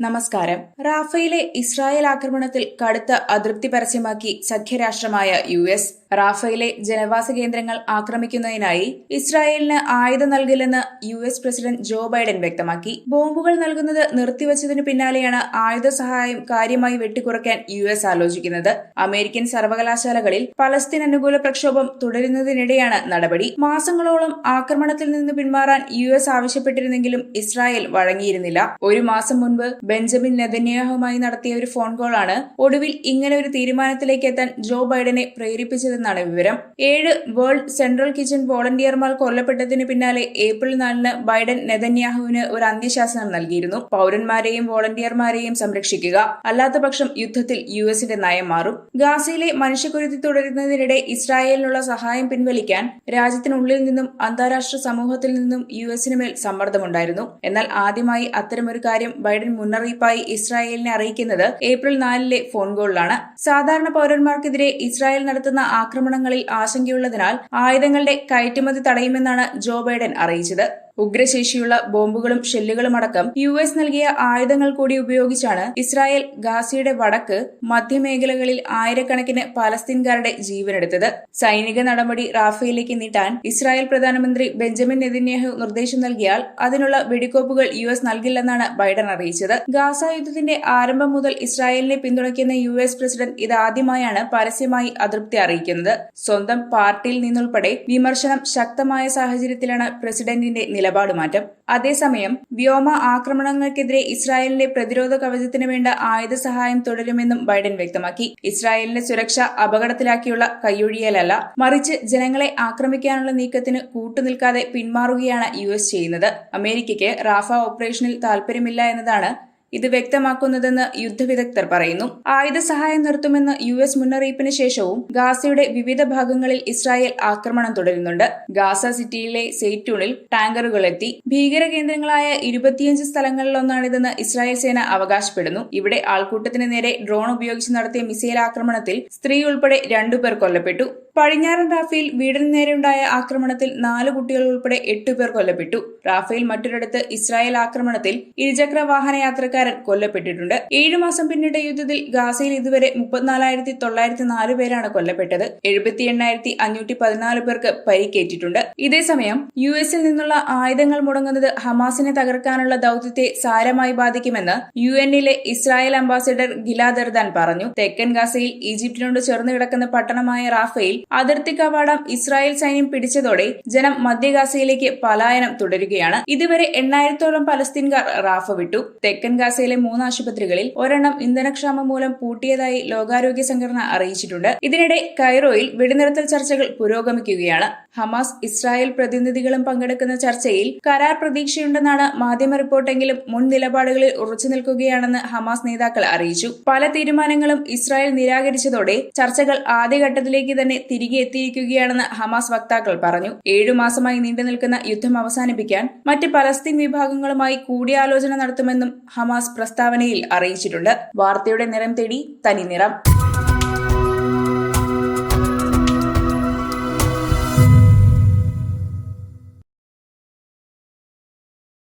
നമസ്കാരം. റാഫയിലെ ഇസ്രായേൽ ആക്രമണത്തിൽ കടുത്ത അതൃപ്തി പരസ്യമാക്കി സഖ്യരാഷ്ട്രമായ യു എസ് റാഫയിലെ ജനവാസ കേന്ദ്രങ്ങൾ ആക്രമിക്കുന്നതിനായി ഇസ്രായേലിന് ആയുധം നൽകില്ലെന്ന് U S president Joe Biden വ്യക്തമാക്കി. ബോംബുകൾ നൽകുന്നത് നിർത്തിവച്ചതിനു പിന്നാലെയാണ് ആയുധ സഹായം കാര്യമായി വെട്ടിക്കുറയ്ക്കാൻ യു എസ് ആലോചിക്കുന്നത്. അമേരിക്കൻ സർവകലാശാലകളിൽ പലസ്തീൻ അനുകൂല പ്രക്ഷോഭം തുടരുന്നതിനിടെയാണ് നടപടി. മാസങ്ങളോളം ആക്രമണത്തിൽ നിന്ന് പിന്മാറാൻ യു എസ് ആവശ്യപ്പെട്ടിരുന്നെങ്കിലും ഇസ്രായേൽ വഴങ്ങിയിരുന്നില്ല. ഒരു മാസം മുൻപ് ബെഞ്ചമിൻ നെതന്യാഹുമായി നടത്തിയ ഒരു ഫോൺ കോളാണ് ഒടുവിൽ ഇങ്ങനെ ഒരു തീരുമാനത്തിലേക്ക് എത്താൻ ജോ ബൈഡനെ പ്രേരിപ്പിച്ചതെന്നാണ് വിവരം. ഏഴ് വേൾഡ് സെൻട്രൽ കിച്ചൺ വോളണ്ടിയർമാർ കൊല്ലപ്പെട്ടതിന് പിന്നാലെ ഏപ്രിൽ നാലിന് ബൈഡൻ നെതന്യാഹുവിന് ഒരു അന്ത്യശാസനം നൽകിയിരുന്നു. പൌരന്മാരെയും വോളണ്ടിയർമാരെയും സംരക്ഷിക്കുക. അല്ലാത്തപക്ഷം യുദ്ധത്തിൽ യു എസിന്റെ നയം മാറും. ഗാസയിലെ മനുഷ്യക്കുരുതി തുടരുന്നതിനിടെ ഇസ്രായേലിനുള്ള സഹായം പിൻവലിക്കാൻ രാജ്യത്തിനുള്ളിൽ നിന്നും അന്താരാഷ്ട്ര സമൂഹത്തിൽ നിന്നും യു എസിന് മേൽ സമ്മർദ്ദമുണ്ടായിരുന്നു. എന്നാൽ ആദ്യമായി അത്തരമൊരു കാര്യം ബൈഡൻ മുന്നറിയിപ്പായി ഇസ്രായേലിനെ അറിയിക്കുന്നത് ഏപ്രിൽ നാലിലെ ഫോൺ കോളിലാണ്. സാധാരണ പൌരന്മാർക്കെതിരെ ഇസ്രായേൽ നടത്തുന്ന ആക്രമണങ്ങളിൽ ആശങ്കയുള്ളതിനാൽ ആയുധങ്ങളുടെ കയറ്റുമതി തടയുമെന്നാണ് ജോ ബൈഡൻ അറിയിച്ചത്. ഉഗ്രശേഷിയുള്ള ബോംബുകളും ഷെല്ലുകളുമടക്കം യു എസ് നൽകിയ ആയുധങ്ങൾ കൂടി ഉപയോഗിച്ചാണ് ഇസ്രായേൽ ഗാസയുടെ വടക്ക് മധ്യമേഖലകളിൽ ആയിരക്കണക്കിന് പാലസ്തീൻകാരുടെ ജീവനെടുത്തത്. സൈനിക നടപടി റാഫയിലേക്ക് നീട്ടാൻ ഇസ്രായേൽ പ്രധാനമന്ത്രി ബെഞ്ചമിൻ നെതിന്യാഹു നിർദ്ദേശം നൽകിയാൽ അതിനുള്ള വെടിക്കോപ്പുകൾ യു എസ് നൽകില്ലെന്നാണ് ബൈഡൻ അറിയിച്ചത്. ഗാസ യുദ്ധത്തിന്റെ ആരംഭം മുതൽ ഇസ്രായേലിനെ പിന്തുണയ്ക്കുന്ന യു എസ് പ്രസിഡന്റ് ഇതാദ്യമായാണ് പരസ്യമായി അതൃപ്തി അറിയിക്കുന്നത്. സ്വന്തം പാർട്ടിയിൽ നിന്നുൾപ്പെടെ വിമർശനം ശക്തമായ സാഹചര്യത്തിലാണ് പ്രസിഡന്റിന്റെ നിലപാട് മാറ്റം അതേസമയം വ്യോമ ആക്രമണങ്ങൾക്കെതിരെ ഇസ്രായേലിന്റെ പ്രതിരോധ കവചത്തിന് വേണ്ട ആയുധ സഹായം തുടരുമെന്നും ബൈഡൻ വ്യക്തമാക്കി. ഇസ്രായേലിന്റെ സുരക്ഷ അപകടത്തിലാക്കിയുള്ള കയ്യൊഴിയലല്ല മറിച്ച് ജനങ്ങളെ ആക്രമിക്കാനുള്ള നീക്കത്തിന് കൂട്ടുനിൽക്കാതെ പിന്മാറുകയാണ് യു ചെയ്യുന്നത്. അമേരിക്കയ്ക്ക് റാഫ ഓപ്പറേഷനിൽ താൽപര്യമില്ല എന്നതാണ് ഇത് വ്യക്തമാക്കുന്നതെന്ന് യുദ്ധവിദഗ്ധർ പറയുന്നു. ആയുധ സഹായം നിർത്തുമെന്ന് യു എസ് മുന്നറിയിപ്പിന് ശേഷവും ഗാസയുടെ വിവിധ ഭാഗങ്ങളിൽ ഇസ്രായേൽ ആക്രമണം തുടരുന്നുണ്ട്. ഗാസ സിറ്റിയിലെ സെയ്റ്റൂണിൽ ടാങ്കറുകൾ എത്തി ഭീകര കേന്ദ്രങ്ങളായ ഇരുപത്തിയഞ്ച് സ്ഥലങ്ങളിലൊന്നാണിതെന്ന് ഇസ്രായേൽ സേന അവകാശപ്പെടുന്നു. ഇവിടെ ആൾക്കൂട്ടത്തിന് നേരെ ഡ്രോൺ ഉപയോഗിച്ച് നടത്തിയ മിസൈൽ ആക്രമണത്തിൽ സ്ത്രീ ഉൾപ്പെടെ രണ്ടുപേർ കൊല്ലപ്പെട്ടു. പടിഞ്ഞാറൻ റാഫേൽ വീടിന് നേരെയുണ്ടായ ആക്രമണത്തിൽ നാല് കുട്ടികൾ ഉൾപ്പെടെ എട്ടുപേർ കൊല്ലപ്പെട്ടു. റാഫേൽ മറ്റൊരിടത്ത് ഇസ്രായേൽ ആക്രമണത്തിൽ ഇരുചക്ര വാഹന യാത്രക്കാരൻ കൊല്ലപ്പെട്ടിട്ടുണ്ട്. ഏഴു മാസം പിന്നിട്ട യുദ്ധത്തിൽ ഗാസയിൽ ഇതുവരെ മുപ്പത്തിനാലായിരത്തി തൊള്ളായിരത്തി നാല് പേരാണ് കൊല്ലപ്പെട്ടത്. എഴുപത്തി എണ്ണായിരത്തി അഞ്ഞൂറ്റി പതിനാല് പേർക്ക് പരിക്കേറ്റിട്ടുണ്ട്. ഇതേസമയം യു എസിൽ നിന്നുള്ള ആയുധങ്ങൾ മുടങ്ങുന്നത് ഹമാസിനെ തകർക്കാനുള്ള ദൌത്യത്തെ സാരമായി ബാധിക്കുമെന്ന് യു എന്നിലെ ഇസ്രായേൽ അംബാസിഡർ ഗിലാദർദാൻ പറഞ്ഞു. തെക്കൻ ഗാസയിൽ ഈജിപ്തിനോട് ചേർന്ന് കിടക്കുന്ന പട്ടണമായ റാഫയിൽ അതിർത്തി കവാടം ഇസ്രായേൽ സൈന്യം പിടിച്ചതോടെ ജനം മധ്യഗാസയിലേക്ക് പലായനം തുടരുകയാണ്. ഇതുവരെ എണ്ണായിരത്തോളം പലസ്തീൻകാർ റാഫ വിട്ടു. തെക്കൻ ഗാസയിലെ മൂന്ന് ആശുപത്രികളിൽ ഒരെണ്ണം ഇന്ധനക്ഷാമം മൂലം പൂട്ടിയതായി ലോകാരോഗ്യ സംഘടന അറിയിച്ചിട്ടുണ്ട്. ഇതിനിടെ കൈറോയിൽ വെടിനിർത്തൽ ചർച്ചകൾ പുരോഗമിക്കുകയാണ്. ഹമാസ് ഇസ്രായേൽ പ്രതിനിധികളും പങ്കെടുക്കുന്ന ചർച്ചയിൽ കരാർ പ്രതീക്ഷയുണ്ടെന്നാണ് മാധ്യമ റിപ്പോർട്ടെങ്കിലും മുൻ നിലപാടുകളിൽ ഉറച്ചു നിൽക്കുകയാണെന്ന് ഹമാസ് നേതാക്കൾ അറിയിച്ചു. പല തീരുമാനങ്ങളും ഇസ്രായേൽ നിരാകരിച്ചതോടെ ചർച്ചകൾ ആദ്യഘട്ടത്തിലേക്ക് തന്നെ തിരികെ എത്തിയിരിക്കുകയാണെന്ന് ഹമാസ് വക്താക്കൾ പറഞ്ഞു. ഏഴു മാസമായി നീണ്ടുനിൽക്കുന്ന യുദ്ധം അവസാനിപ്പിക്കാൻ മറ്റ് പലസ്തീൻ വിഭാഗങ്ങളുമായി കൂടിയാലോചന നടത്തുമെന്നും ഹമാസ് പ്രസ്താവനയിൽ അറിയിച്ചിട്ടുണ്ട്. വാർത്തയുടെ നിറം തേടി തനി നിറം